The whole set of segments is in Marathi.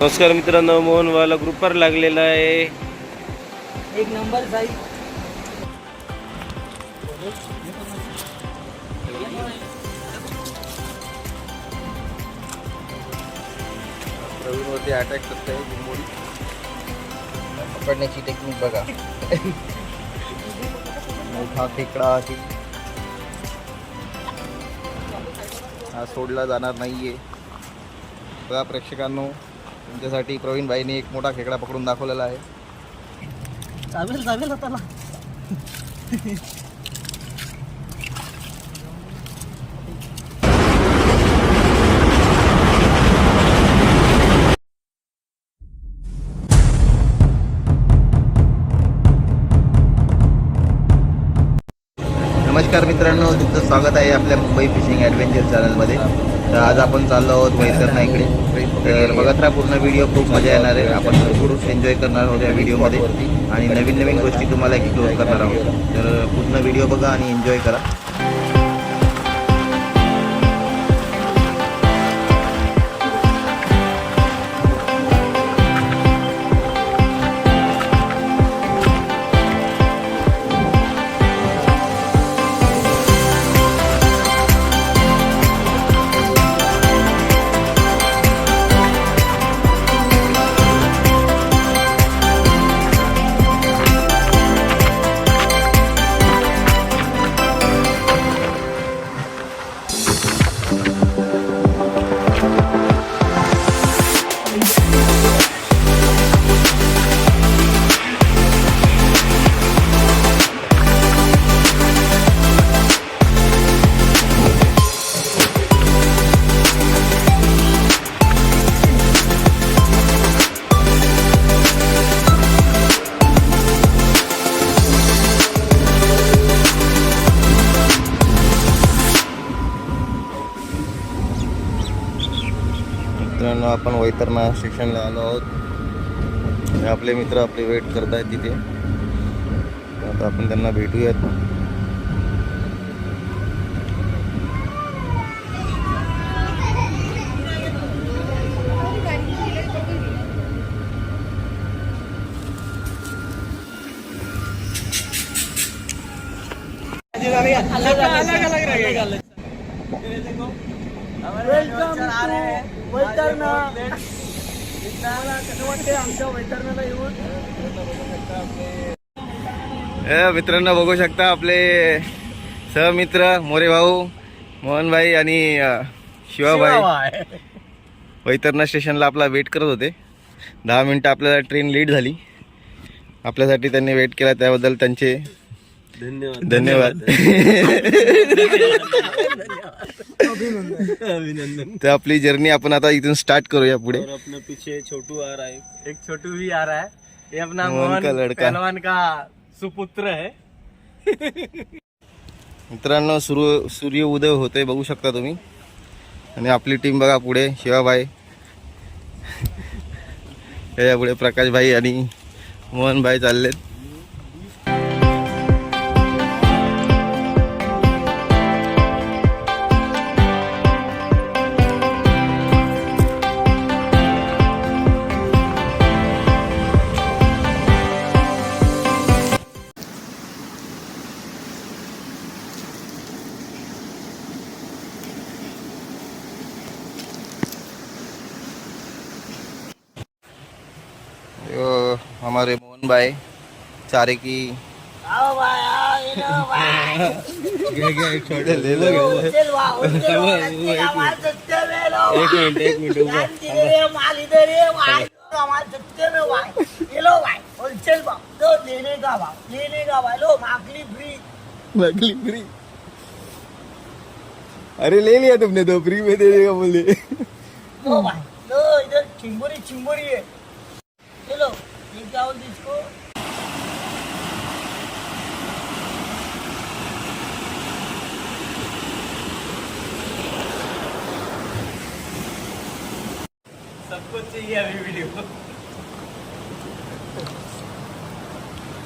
नमस्कार मित्रांनो मोहनवाला ग्रुपवर लागलेला आहे. एक नंबर प्रवीणवरती अटॅक करते गुंबोडी पकडण्याची टेक्निक बघा. मोठा खेकडा हा सोडला जाणार नाही आहे बघा प्रेक्षकांनो तुमच्यासाठी प्रवीणबाईंनी एक मोठा खेकडा पकडून दाखवलेला आहे. चालेल चालेल आता नमस्कार मित्रांनो तुमचं स्वागत आहे आपल्या मुंबई फिशिंग ॲडव्हेंचर चॅनलमध्ये तर आज आपण चाललो आहोत वैतरणा इकडे. तर बघत राहा पूर्ण व्हिडिओ खूप मजा येणार आहे. आपण भरपूर एन्जॉय करणार आहोत या व्हिडिओमध्ये आणि नवीन नवीन गोष्टी तुम्हाला एक्सप्लोर करणार आहोत. तर पूर्ण व्हिडिओ बघा आणि एन्जॉय करा. आपण वैतरणा स्टेशनला आलो आहोत. आपले मित्र आपले वेट करत आहेत तिथे. आता आपण त्यांना भेटूयात. वैतरणा मला कसं वाटते आमच्या वैतरणाला येऊन मित्रांनो बघू शकता आपले सहमित्र मोरे भाऊ मोहनभाई आणि अ, शिवाभाई. वैतरणा स्टेशनला आपला वेट करत होते. दहा मिनटं आपल्याला ट्रेन लेट झाली. आपल्यासाठी त्यांनी वेट केला त्याबद्दल त्यांचे धन्यवाद. धन्यवाद. अभिनंदन. तर आपली जर्नी आपण आता इथून स्टार्ट करूया पुढे. और अपने पीछे छोटू आ रहा है. एक छोटू भी आ रहा है. ये अपना मोहन मोहन का लड़का। पहलवान का सुपुत्र है. मित्रांनो सूर्य सूर्य उदय होतोय बघू शकता तुम्ही. आणि आपली टीम बघा पुढे शिवाभाई. त्याच्या पुढे प्रकाशभाई आणि मोहनभाई चाललेत. लो देने का। भाव लेने का भाई लो मागली फ्री नकली फ्री अरे ले लिया तुमने तो फ्री में दे देगा बोले। लो भाई लो इधर चिंबोरी चिंबोरी है चलो ये क्या बोलते इसको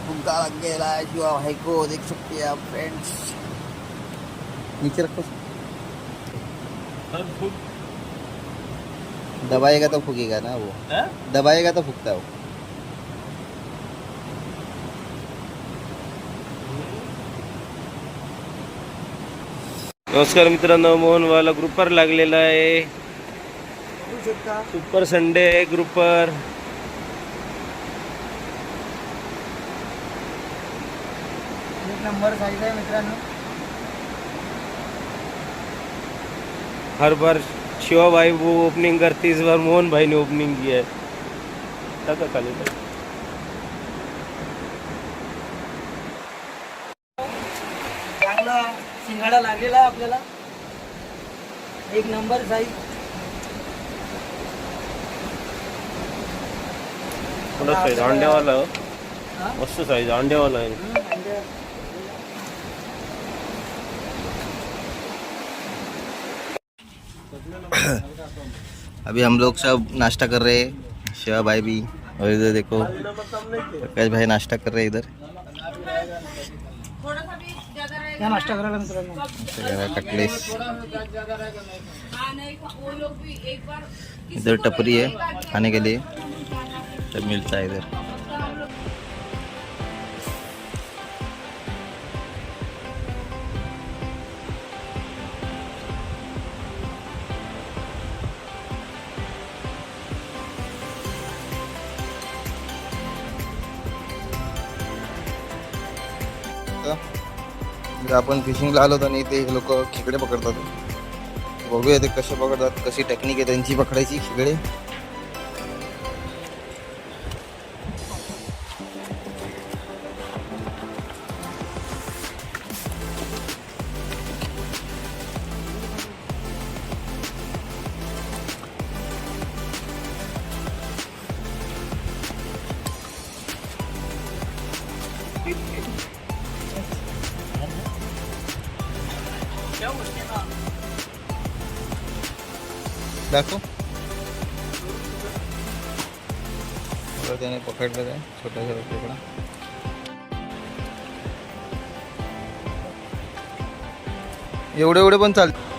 फुग्गा लग गेला है शिवा भाई को देख सकते हैं आप फ्रेंड्स नीचे रखो फूक दबाएगा तो फुकेगा ना वो? हाँ? दबाएगा तो फुकता वो? नमस्कार मित्रांनो मोहनवाला ग्रुपवर लागलेला आहे. सुपर संडे ग्रुपवर एक नंबर साईज आहे मित्रांनो. हर बार शिवा भाई वो ओपनिंग करती इस बार मोहन भाई ने ओपनिंग की है. टाका खाली. चांगला शिंगाडा लागलेला आपल्याला. एक नंबर साईज थोडा साईज अंड्यावाला हो. हा? मस्त साईज अंड्यावाला आहे हम्म, म्हणजे अभी हम लोग सब नाश्ता कर रहे हैं शिवा भाई भी और इधर देखो प्रकाश भाई नाश्ता कर रहे हैं इधर। नाश्ता जरा कटलेस। इधर टपरी है खाने के लिए। सब मिलता है इधर जर आपण फिशिंगला आलो तर ते लोक खेकडे पकडतात. बघूया ते कसे पकडतात कशी टेक्निक आहे त्यांची पकडायची खेकडे. दाखव. त्याने पकडलं आहे छोट्याशा तुकडा एवढे एवढे पण चालते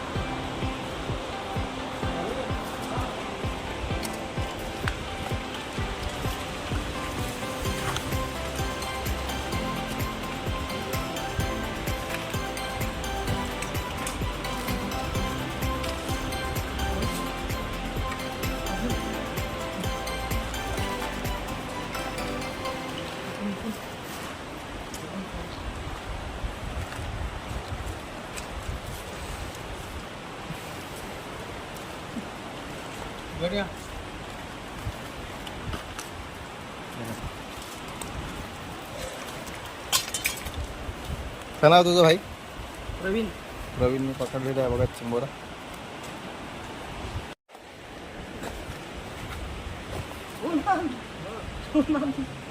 नाव तुझं भाई? प्रवीण. प्रवीणने पकडलेलं आहे बघा चिंबोरा. अरे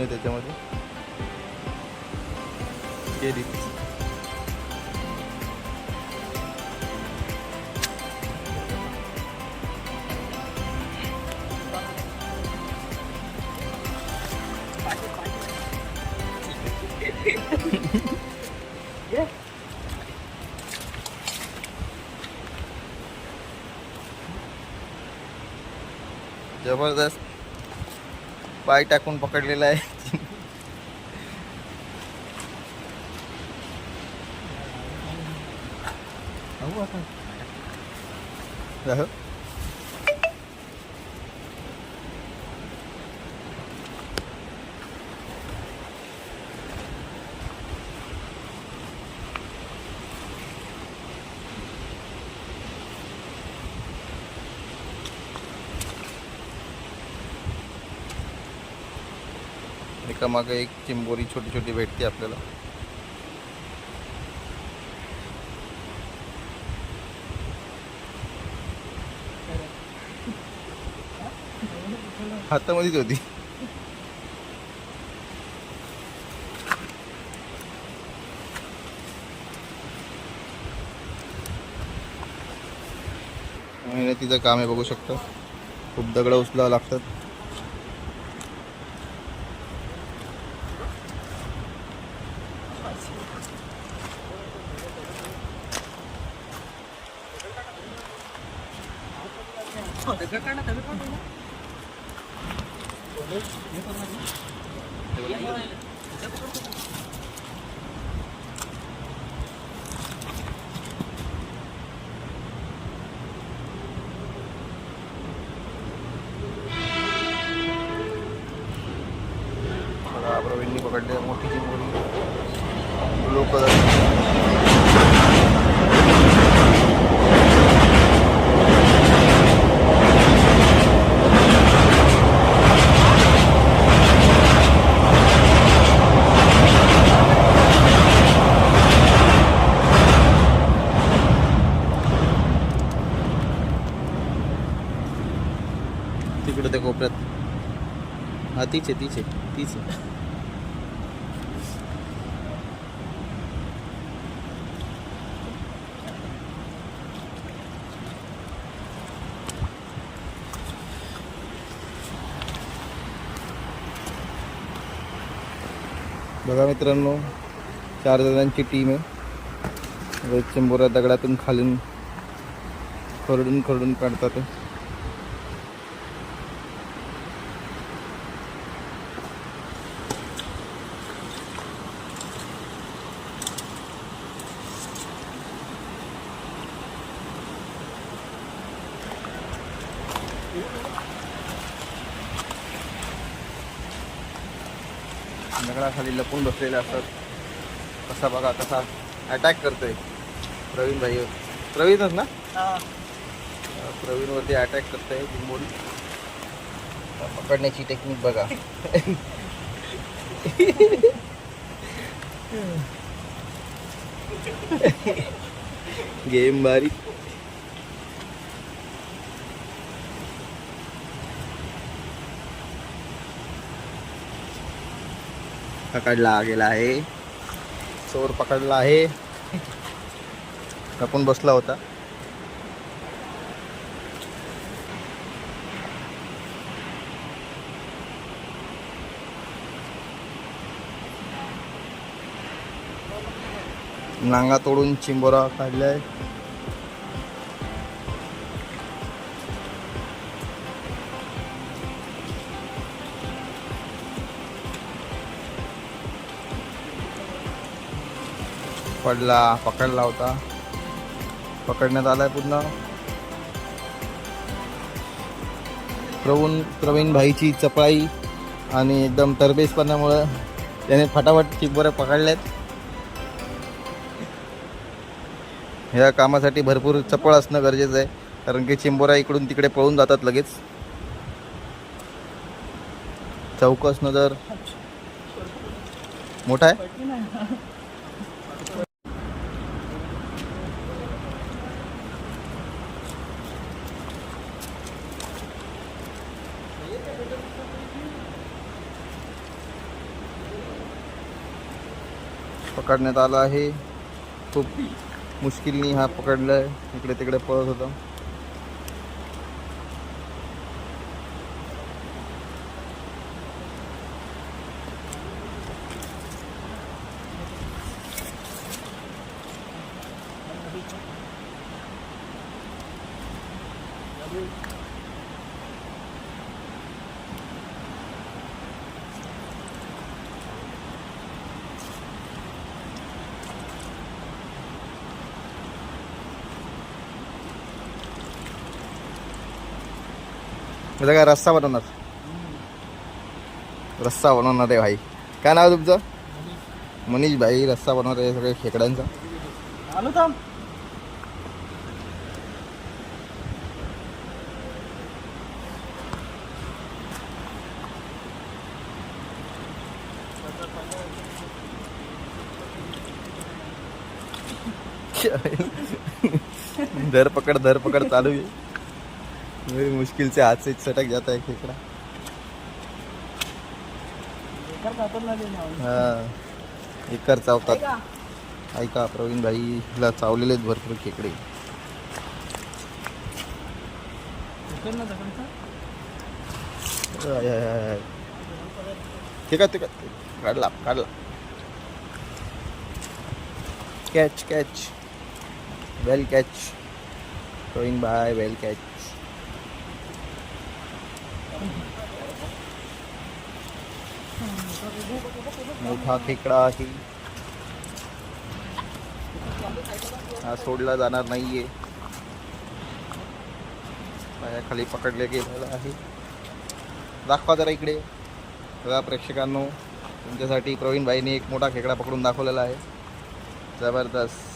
आहे त्याच्यामध्ये. केली जबरदस्त. पाय टाकून पकडलेला आहे. राह. एकामागे एक चिंबोरी छोटी छोटी भेटते आपल्याला हातामध्येच होती मेहनतीचं काम आहे बघू शकता. खूप दगडं उचलावं लागतात बघा पडले पकडले मोठी चिंबोरी लोक तिकडे त्या कोपऱ्यात हा तीच आहे तीच आहे तीच आहे. बघा मित्रांनो चार जणांची टीम आहे चिंबोऱ्या दगडातून खालून खरडून खरडून काढतात ते. दगडाखाली लपून बसलेले असतात. कसा बघा कसा अटॅक करतोय. प्रवीण भाई. प्रवीणच ना? हा. प्रवीण वरती अटॅक करतोय चिंबोरी पकडण्याची टेक्निक बघा. गेम बारी. पकडला गेला आहे. चोर पकडला आहे. आपण बसला होता. नांगा तोडून चिंबोरा काढलाय. पडला पकडला होता. पकडण्यात आलाय पूर्ण. प्रवीण प्रवीण भाईची चपळाई आणि एकदम तरबेजपणामुळं त्याने फटाफट चिंबोऱ्या पकडल्यात ह्या कामासाठी भरपूर चपळ असणं गरजेचं आहे कारण की चिंबोरा इकडून तिकडे पळून जातात लगेच. चौकस नजर. जर मोठा आहे? पकडण्यात आला आहे. खूप मुश्किलनी हा पकडलाय. इकडे तिकडे पळत होता. म्हणजे काय रस्सा बनवणार? रस्सा बनवणार आहे भाई. काय नाव तुमचं? मनीष भाई रस्सा बनवणार आहे सगळे खेकड्यांचा. आलो थांब. धरपकड धरपकड चालू आहे. मेरी मुश्किल से हाथ से सटक जाता है खेकड़ा. हा एकर चावतात ऐका. प्रवीण भाईला चावलेले आहेत भरपूर खेकडे. ठीक आहे ठीक आहे काढला काढला. Catch catch well catch going by well catch मोठा खेकडा आहे. हा सोडला जाणार नाहीये. खाली पकडले गेलेला आहे. दाखवा जरा इकडे. बघा प्रेक्षकांनो तुमच्यासाठी प्रवीण भाईने एक मोठा खेकडा पकडून दाखवलेला आहे. जबरदस्त.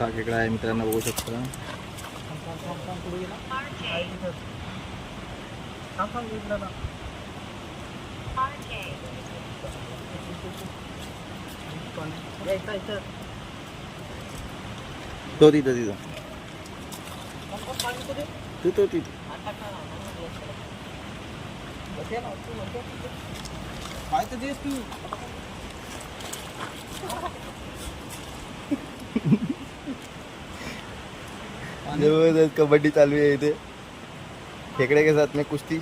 मोठा खेकडा आहे मित्रांनो बघू शकता. तो तिथं तिथं. तू तो तिथं. ज़बरदस्त कबड्डी चालू आहे इथे खेकडे के साथ में कुस्ती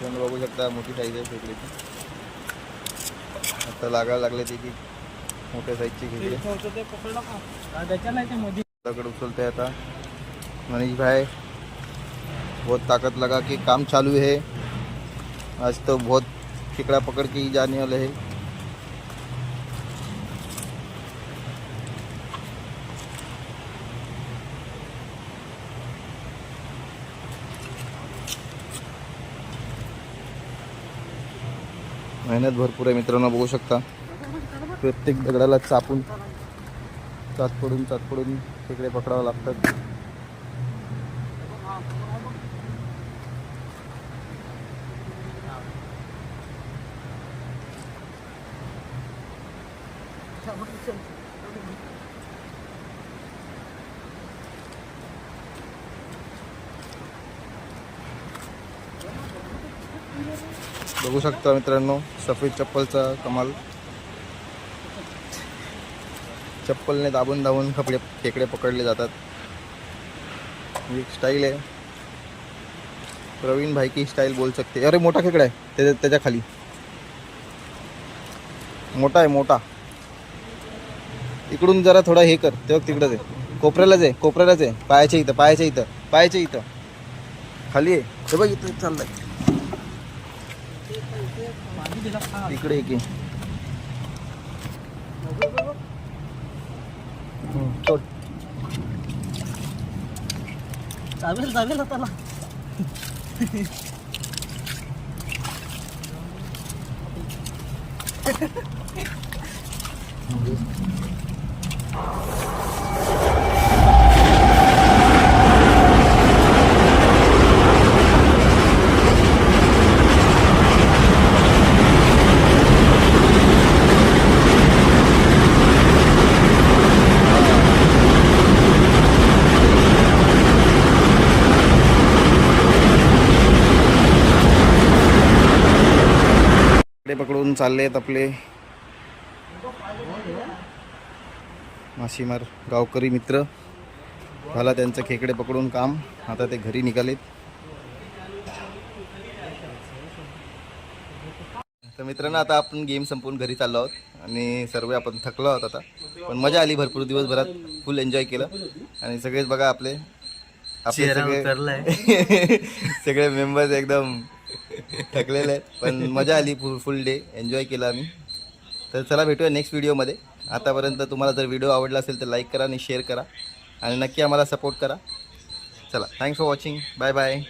मित्रांनो बघू शकता मोठी साईज आहे खेकड्याची आता लागायला लागले ते की मोठ्या साईजची खेकडे। दगड उचलते आता मनीष भाई बहुत ताकत लगा के काम चालू है। आज तो बहुत खिकडा पकड़ के ही जाने वाले है। मेहनत भरपूर आहे मित्रांनो बघू शकता. प्रत्येक दगडाला चापून चात पडून चात पडून खेकडे पकडावं लागतात. बघू शकता मित्रांनो सफेद चप्पलचा कमाल. चप्पलने दाबून दाबून कपडे खेकडे पकडले जातात. ही एक स्टाईल आहे. प्रवीण भाई की स्टाईल बोल सकते अरे मोठा खेकडा आहे. त्याच्या त्याच्याखाली. मोठा आहे मोठा. इकडून जरा थोडा हे कर. तेव्हा तिकडंच आहे कोपऱ्यालाच आहे कोपऱ्यालाच आहे पायाच्या इथं पायाच्या इथं पायाच्या इथं. खाली आहे हे बघ इथं चाललंय. इकडे एक. चालेल पकडून चालले आहेत आपले. मासेमार गावकरी मित्र झाला त्यांचं खेकडे पकडून काम. आता ते घरी निघालेत. तर मित्रांनो आता आपण गेम संपवून घरी चाललो आहोत आणि सर्व आपण थकलो आहोत आता. पण मजा आली भरपूर दिवसभरात. फुल एन्जॉय केलं. आणि सगळेच बघा आपले. सगळे. सगळे मेंबर्स एकदम थकलेले आहेत. पण मजा आली फुल फुल डे एन्जॉय केला आम्ही. तर चला भेटूया नेक्स्ट व्हिडिओमध्ये आतापर्यंत तुम्हाला जर व्हिडिओ आवडला असेल तर लाईक करा आणि शेअर करा. आणि नक्की आम्हाला सपोर्ट करा. चला thanks for watching bye bye